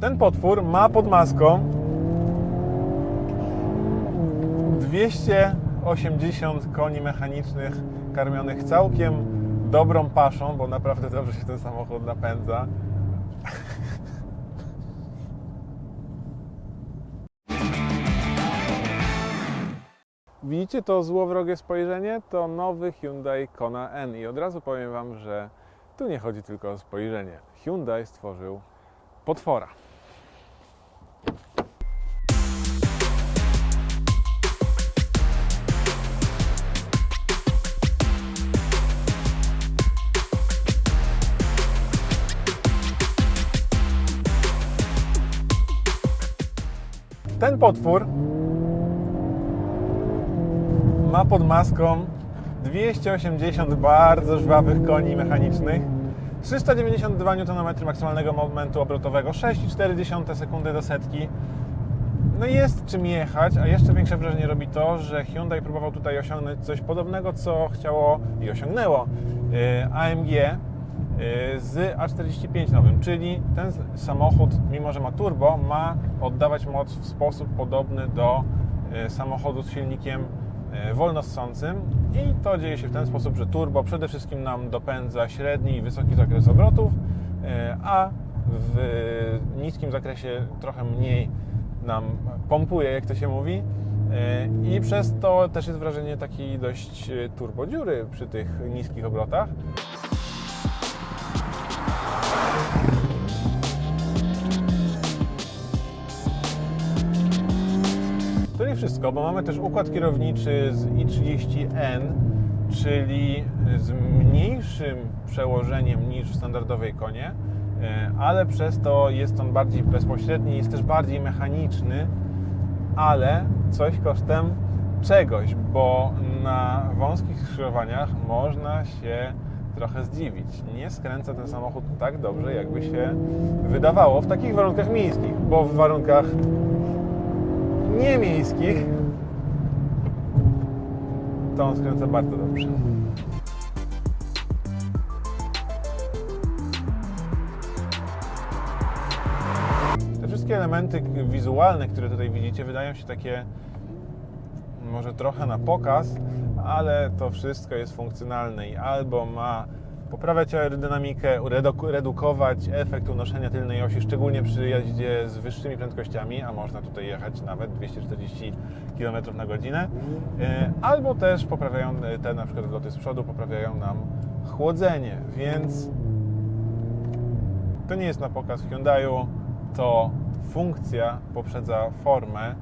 Ten potwór ma pod maską 280 koni mechanicznych karmionych całkiem dobrą paszą, bo naprawdę dobrze się ten samochód napędza. Widzicie to złowrogie spojrzenie? To nowy Hyundai Kona N i od razu powiem Wam, że tu nie chodzi tylko o spojrzenie. Hyundai stworzył potwora. Ten potwór ma pod maską 280 bardzo żwawych koni mechanicznych, 392 Nm maksymalnego momentu obrotowego, 6,4 sekundy do setki. No jest czym jechać, a jeszcze większe wrażenie robi to, że Hyundai próbował tutaj osiągnąć coś podobnego, co chciało i osiągnęło yy, AMG z A45 nowym, czyli ten samochód, mimo że ma turbo, ma oddawać moc w sposób podobny do yy, samochodu z silnikiem yy, wolnossącym i to dzieje się w ten sposób, że turbo przede wszystkim nam dopędza średni i wysoki zakres obrotów, a w niskim zakresie trochę mniej nam pompuje, jak to się mówi. I przez to też jest wrażenie takiej dość turbodziury przy tych niskich obrotach. Wszystko, bo mamy też układ kierowniczy z i30N, czyli z mniejszym przełożeniem niż w standardowej konie, e, ale przez to jest on bardziej bezpośredni, jest też bardziej mechaniczny, ale coś kosztem czegoś, bo na wąskich skrzyżowaniach można się trochę zdziwić. Nie skręca ten samochód tak dobrze, jakby się wydawało w takich warunkach miejskich, bo w warunkach niemiejskich to on skręca bardzo dobrze. Te wszystkie elementy wizualne, które tutaj widzicie, wydają się takie może trochę na pokaz, ale to wszystko jest funkcjonalne i albo ma poprawiać aerodynamikę, redu- redukować efekt unoszenia tylnej osi, szczególnie przy jeździe z wyższymi prędkościami, a można tutaj jechać nawet 240 km na godzinę, e, albo też poprawiają e, te na przykład wloty z przodu, poprawiają nam chłodzenie, więc to nie jest na pokaz w Hyundaiu, to funkcja poprzedza formę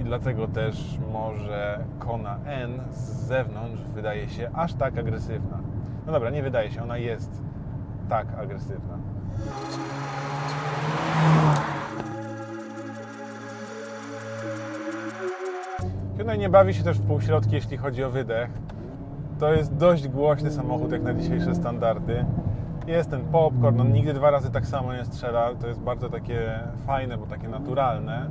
i dlatego też może Kona N z zewnątrz wydaje się aż tak agresywna. No dobra, nie wydaje się, ona jest tak agresywna. Hyundai nie bawi się też w półśrodki, jeśli chodzi o wydech. To jest dość głośny samochód jak na dzisiejsze standardy. Jest ten popcorn, on nigdy dwa razy tak samo nie strzela. To jest bardzo takie fajne, bo takie naturalne.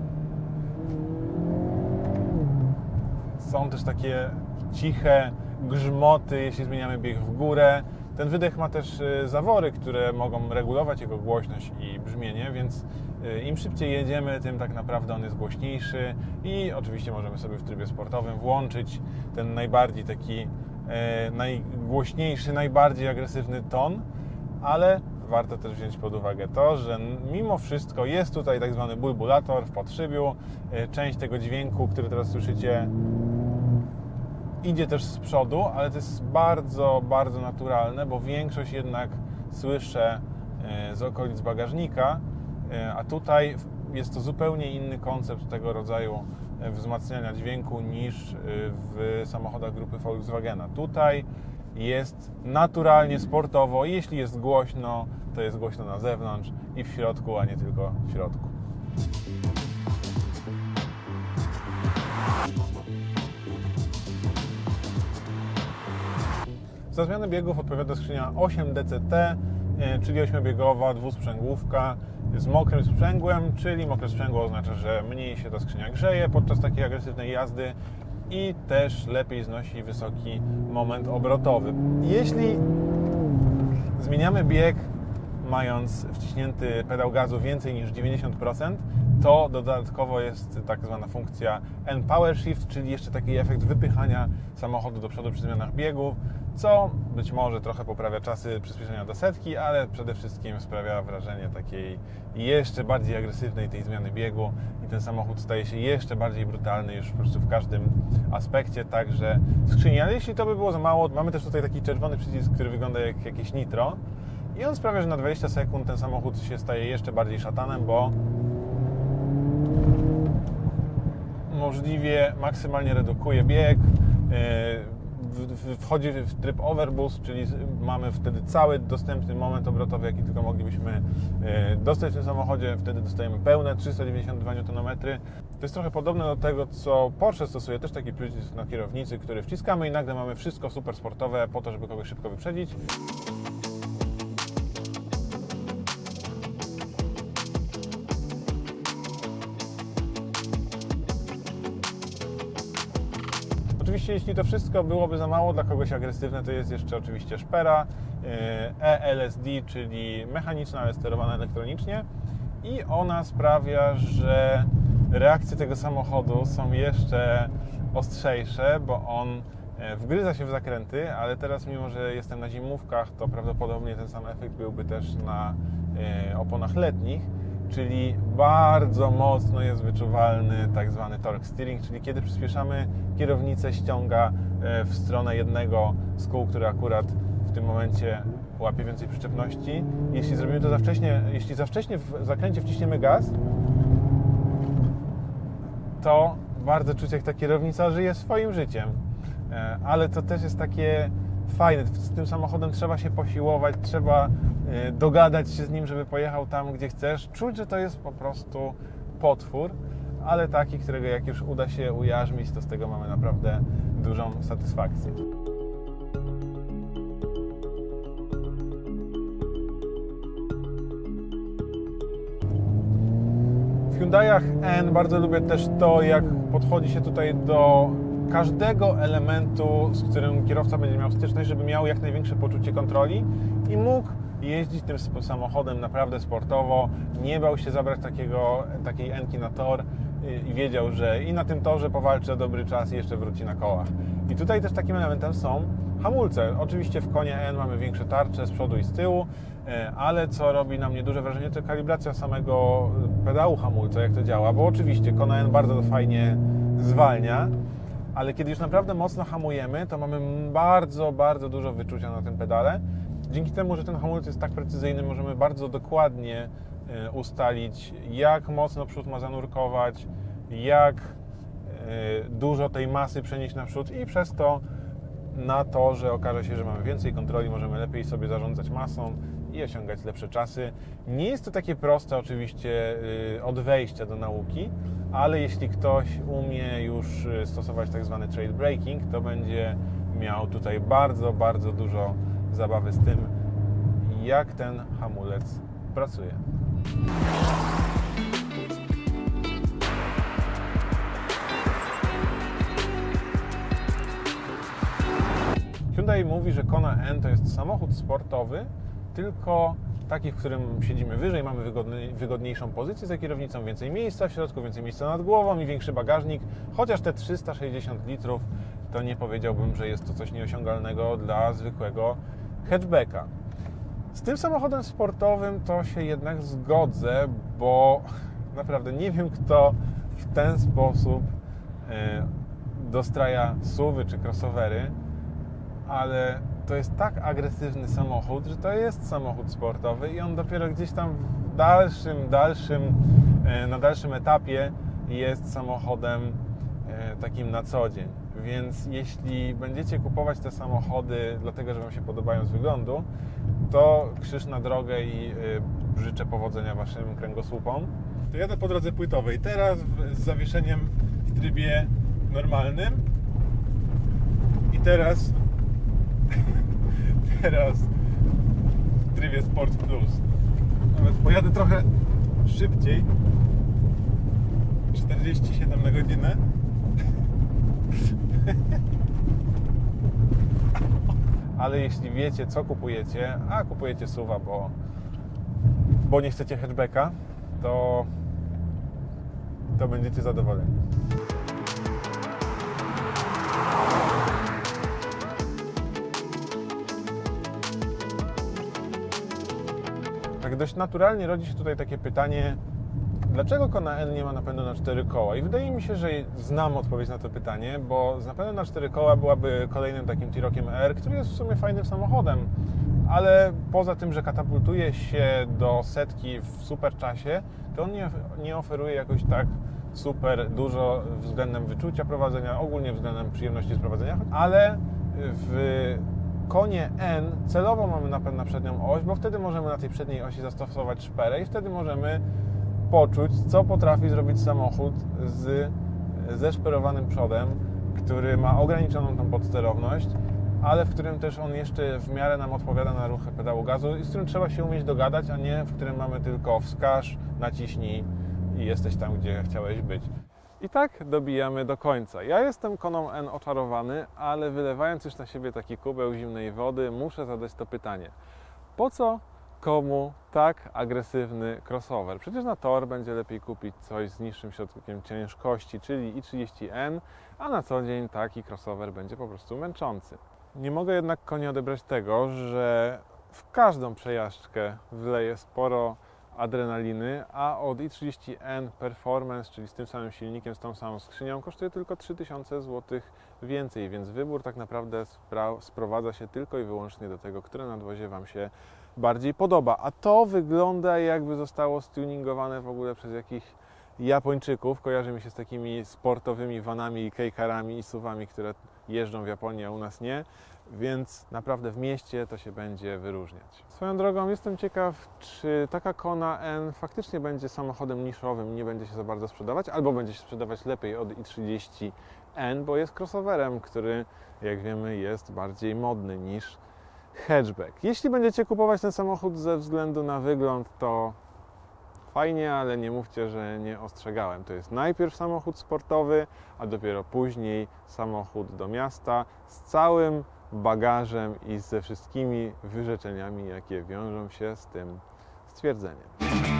Są też takie ciche grzmoty, jeśli zmieniamy bieg w górę. Ten wydech ma też y, zawory, które mogą regulować jego głośność i brzmienie, więc y, im szybciej jedziemy, tym tak naprawdę on jest głośniejszy i oczywiście możemy sobie w trybie sportowym włączyć ten najbardziej taki e, najgłośniejszy, najbardziej agresywny ton, ale warto też wziąć pod uwagę to, że mimo wszystko jest tutaj tak zwany bulbulator w podszybiu. Część tego dźwięku, który teraz słyszycie, idzie też z przodu, ale to jest bardzo, bardzo naturalne, bo większość jednak słyszę e, z okolic bagażnika, e, a tutaj jest to zupełnie inny koncept tego rodzaju e, wzmacniania dźwięku niż w samochodach grupy Volkswagena. Tutaj jest naturalnie sportowo, jeśli jest głośno, to jest głośno na zewnątrz i w środku, a nie tylko w środku. Za zmianę biegów odpowiada skrzynia 8DCT, e, czyli 8-biegowa dwusprzęgłówka z mokrym sprzęgłem, czyli mokre sprzęgło oznacza, że mniej się ta skrzynia grzeje podczas takiej agresywnej jazdy i też lepiej znosi wysoki moment obrotowy. Jeśli zmieniamy bieg mając wciśnięty pedał gazu więcej niż 90%, to dodatkowo jest tak zwana funkcja N-Power Shift, czyli jeszcze taki efekt wypychania samochodu do przodu przy zmianach biegu, co być może trochę poprawia czasy przyspieszenia do setki, ale przede wszystkim sprawia wrażenie takiej jeszcze bardziej agresywnej tej zmiany biegu i ten samochód staje się jeszcze bardziej brutalny już po prostu w każdym aspekcie, także skrzyni. Ale jeśli to by było za mało, mamy też tutaj taki czerwony przycisk, który wygląda jak jakieś nitro i on sprawia, że na 20 sekund ten samochód się staje jeszcze bardziej szatanem, bo możliwie maksymalnie redukuje bieg, w- wchodzi w tryb overboost, czyli mamy wtedy cały dostępny moment obrotowy, jaki tylko moglibyśmy yy, dostać w tym samochodzie. Wtedy dostajemy pełne 392 Nm. To jest trochę podobne do tego, co Porsche stosuje, też taki przycisk na kierownicy, który wciskamy i nagle mamy wszystko super sportowe po to, żeby kogoś szybko wyprzedzić. Oczywiście, jeśli to wszystko byłoby za mało dla kogoś agresywne, to jest jeszcze oczywiście szpera e, ELSD, czyli mechaniczna, ale sterowana elektronicznie. I ona sprawia, że reakcje tego samochodu są jeszcze ostrzejsze, bo on e, wgryza się w zakręty, ale teraz mimo, że jestem na zimówkach, to prawdopodobnie ten sam efekt byłby też na e, oponach letnich czyli bardzo mocno jest wyczuwalny tak zwany torque steering, czyli kiedy przyspieszamy, kierownicę ściąga e, w stronę jednego z kół, który akurat w tym momencie łapie więcej przyczepności. Jeśli zrobimy to za wcześnie, jeśli za wcześnie w zakręcie wciśniemy gaz, to bardzo czuć jak ta kierownica żyje swoim życiem. E, Ale to też jest takie fajne. Z tym samochodem trzeba się posiłować, trzeba e, dogadać się z nim, żeby pojechał tam, gdzie chcesz. Czuć, że to jest po prostu potwór, ale taki, którego jak już uda się ujarzmić, to z tego mamy naprawdę dużą satysfakcję. W Hyundaiach N bardzo lubię też to, jak podchodzi się tutaj do każdego elementu, z którym kierowca będzie miał styczność, żeby miał jak największe poczucie kontroli i mógł jeździć tym samochodem naprawdę sportowo, nie bał się zabrać takiego, takiej enki na tor i- i wiedział, że i na tym torze powalczy o dobry czas i jeszcze wróci na kołach. I tutaj też takim elementem są hamulce. Oczywiście w konie N mamy większe tarcze z przodu i z tyłu, e, ale co robi na mnie duże wrażenie, to kalibracja samego pedału hamulca, jak to działa, bo oczywiście Kona N bardzo fajnie zwalnia, ale kiedy już naprawdę mocno hamujemy, to mamy bardzo, bardzo dużo wyczucia na tym pedale. Dzięki temu, że ten hamulec jest tak precyzyjny, możemy bardzo dokładnie e, ustalić, jak mocno przód ma zanurkować, jak e, dużo tej masy przenieść na przód i przez to na to, że okaże się, że mamy więcej kontroli, możemy lepiej sobie zarządzać masą i osiągać lepsze czasy. Nie jest to takie proste oczywiście y, od wejścia do nauki, ale jeśli ktoś umie już y, stosować tak zwany trail braking, to będzie miał tutaj bardzo, bardzo dużo zabawy z tym, jak ten hamulec pracuje. Hyundai mówi, że Kona N to jest samochód sportowy, tylko taki, w którym siedzimy wyżej, mamy wygodny, wygodniejszą pozycję za kierownicą, więcej miejsca w środku, więcej miejsca nad głową i większy bagażnik. Chociaż te 360 litrów to nie powiedziałbym, że jest to coś nieosiągalnego dla zwykłego hatchbacka. Z tym samochodem sportowym to się jednak zgodzę, bo naprawdę nie wiem, kto w ten sposób e, dostraja suwy czy crossovery, ale to jest tak agresywny samochód, że to jest samochód sportowy i on dopiero gdzieś tam w dalszym, dalszym, e, na dalszym etapie jest samochodem e, takim na co dzień. Więc jeśli będziecie kupować te samochody dlatego, że Wam się podobają z wyglądu, to krzyż na drogę i e, życzę powodzenia Waszym kręgosłupom. To jadę po drodze płytowej. Teraz z zawieszeniem w trybie normalnym i teraz teraz w trybie Sport Plus. Nawet pojadę trochę szybciej. 47 na godzinę. Ale jeśli wiecie, co kupujecie, a kupujecie suwa, bo bo nie chcecie hatchbacka, to, to będziecie zadowoleni. Tak dość naturalnie rodzi się tutaj takie pytanie, dlaczego Kona N nie ma napędu na cztery koła? I wydaje mi się, że znam odpowiedź na to pytanie, bo z napędem na cztery koła byłaby kolejnym takim T-Rockiem R, który jest w sumie fajnym samochodem, ale poza tym, że katapultuje się do setki w super czasie, to on nie, nie oferuje jakoś tak super dużo względem wyczucia prowadzenia, ogólnie względem przyjemności z prowadzenia, ale w konie N celowo mamy napęd na przednią oś, bo wtedy możemy na tej przedniej osi zastosować szperę i wtedy możemy poczuć, co potrafi zrobić samochód z zeszperowanym przodem, który ma ograniczoną tą podsterowność, ale w którym też on jeszcze w miarę nam odpowiada na ruchy pedału gazu i z którym trzeba się umieć dogadać, a nie w którym mamy tylko wskaż, naciśnij i jesteś tam, gdzie chciałeś być. I tak dobijamy do końca. Ja jestem koną N oczarowany, ale wylewając już na siebie taki kubeł zimnej wody, muszę zadać to pytanie. Po co komu tak agresywny crossover? Przecież na tor będzie lepiej kupić coś z niższym środkiem ciężkości, czyli i30N, a na co dzień taki crossover będzie po prostu męczący. Nie mogę jednak konie odebrać tego, że w każdą przejażdżkę wleje sporo adrenaliny, a od i30N Performance, czyli z tym samym silnikiem, z tą samą skrzynią, kosztuje tylko 3000 zł więcej, więc wybór tak naprawdę sprowadza się tylko i wyłącznie do tego, które nadwozie Wam się bardziej podoba. A to wygląda jakby zostało stuningowane w ogóle przez jakichś Japończyków. Kojarzy mi się z takimi sportowymi vanami, kejkarami i suwami, które jeżdżą w Japonii, a u nas nie. Więc naprawdę w mieście to się będzie wyróżniać. Swoją drogą jestem ciekaw, czy taka Kona N faktycznie będzie samochodem niszowym, nie będzie się za bardzo sprzedawać, albo będzie się sprzedawać lepiej od i30N, bo jest crossoverem, który jak wiemy jest bardziej modny niż hatchback. Jeśli będziecie kupować ten samochód ze względu na wygląd, to fajnie, ale nie mówcie, że nie ostrzegałem. To jest najpierw samochód sportowy, a dopiero później samochód do miasta z całym bagażem i ze wszystkimi wyrzeczeniami, jakie wiążą się z tym stwierdzeniem.